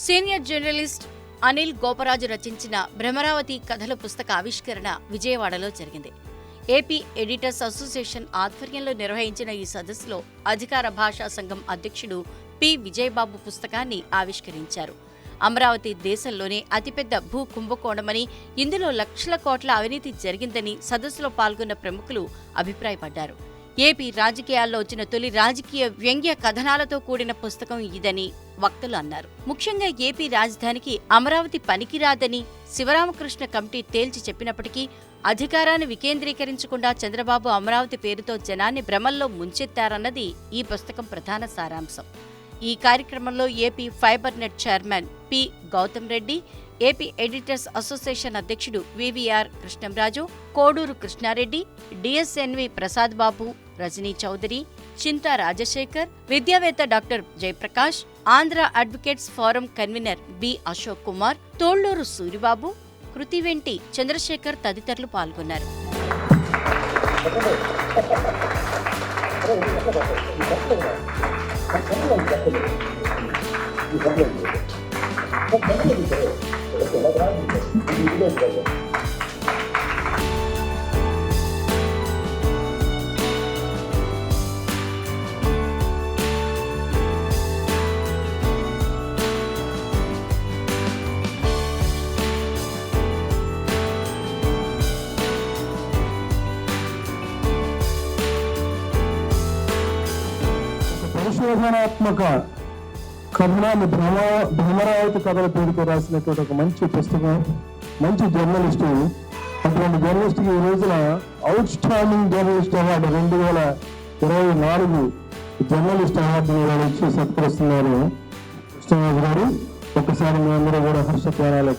Senior journalist Anil Goparaju రచించిన భ్రమరావతి కథల పుస్తక ఆవిష్కరణ విజయవాడలో జరిగింది. ఏపీ ఎడిటర్స్ అసోసియేషన్ ఆధ్వర్యంలో నిర్వహించిన ఈ సదస్సులో అధికార భాషా సంఘం అధ్యక్షుడు పి. విజయబాబు పుస్తకాన్ని ఆవిష్కరించారు. అమరావతి దేశంలోనే అతిపెద్ద భూ కుంభకోణమని ఇందులో లక్షల కోట్ల అవినీతి జరిగిందని సదస్సులో పాల్గొన్న ప్రముఖులు అభిప్రాయపడ్డారు. ఏపీ రాజకీయాల్లో వచ్చిన తొలి రాజకీయ వ్యంగ్య కథనాలతో కూడిన పుస్తకం ఇదని వక్తలు అన్నారు. ముఖ్యంగా ఏపీ రాజధానికి అమరావతి పనికిరాదని శివరామకృష్ణ కమిటీ తేల్చి చెప్పినప్పటికీ అధికారాన్ని వికేంద్రీకరించకుండా చంద్రబాబు అమరావతి పేరుతో జనాన్ని భ్రమల్లో ముంచెత్తారన్నది ఈ పుస్తకం ప్రధాన సారాంశం. ఈ కార్యక్రమంలో AP fibre net chairman P. Gautam Reddy AP editors association అధ్యక్షుడు వివిఆర్ కృష్ణంరాజు కోడూరు కృష్ణారెడ్డి డిఎస్ఎన్వి ప్రసాద్ బాబు రజనీ చౌదరి చింతా రాజశేఖర్ విద్యావేత్త doctor Jayaprakash Andhra advocates forum convener B Ashok Kumar Tolluru Suribabu Kruthiventi Chandrasekhar తదితరులు పాల్గొన్నారు. పరిశోధనాత్మక కథనాన్ని భ్రమ భ్రమరావతి కథల పేరుతో రాసినటువంటి ఒక మంచి పుస్తకం మంచి జర్నలిస్టు అటువంటి జర్నలిస్ట్కి ఈ రోజున అవుట్ స్టాండింగ్ జర్నలిస్ట్ అవార్డు రెండు వేల ఇరవై నాలుగు జర్నలిస్ట్ అవార్డుని ఇచ్చి సత్కరిస్తున్నారు. కృష్ణరాజు గారు ఒకసారి మీ అందరూ కూడా హర్ష జ్ఞానాలు